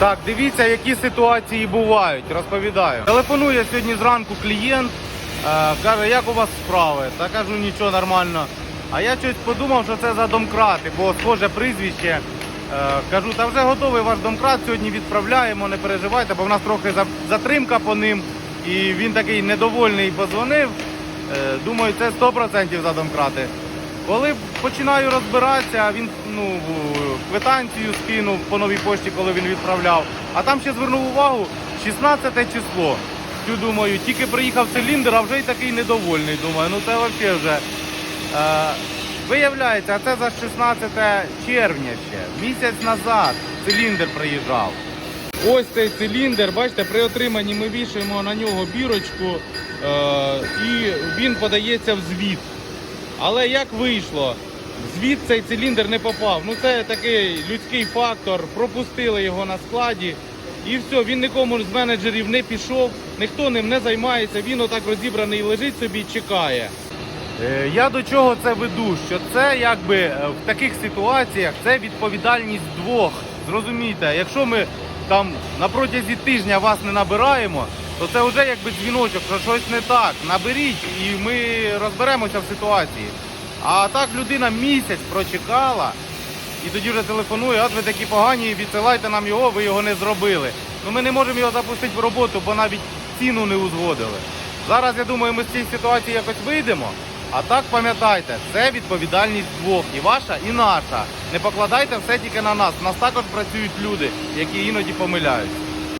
Так, дивіться, які ситуації бувають. Розповідаю. Телефонує сьогодні зранку клієнт, е, каже, як у вас справи? Та кажу, нічого нормально. А я щось подумав, що це за домкрати, бо схоже прізвище. Е, кажу, та вже готовий ваш домкрат, сьогодні відправляємо, не переживайте, бо в нас трохи затримка по ним. І він такий недовольний позвонив. Е, думаю, це 100% за домкрати. Коли починаю розбиратися, він ну, квитанцію скинув по новій пошті, коли він відправляв. А там ще звернув увагу 16 число. Цю думаю, тільки приїхав циліндр, а вже й такий недовольний. Думаю, ну це взагалі вже. Е, виявляється, це за 16 червня ще. Місяць назад циліндр приїжджав. Ось цей циліндр, бачите, при отриманні ми вішаємо на нього бірочку е, і він подається в звіт. Але як вийшло? в Звіт цей циліндр не попав. Ну це такий людський фактор. Пропустили його на складі. І все, він нікому з менеджерів не пішов, ніхто ним не займається, він отак розібраний лежить собі і чекає. Е, Я до чого це веду? Що це якби е, в таких ситуаціях це відповідальність двох. Зрозумійте, якщо ми там на протязі тижня вас не набираємо, то це вже якби дзвіночок, що щось не так. Наберіть і ми розберемося в ситуації. А так людина місяць прочекала і тоді вже телефонує, от ви такі погані, відсилайте нам його, ви його не зробили. Ну ми не можемо його запустити в роботу, бо навіть ціну не узгодили. Зараз я думаю, ми з цієї ситуації якось вийдемо. А так пам'ятайте, це відповідальність двох, і ваша, і наша. Не покладайте все тільки на нас. У нас також працюють люди, які іноді помиляються.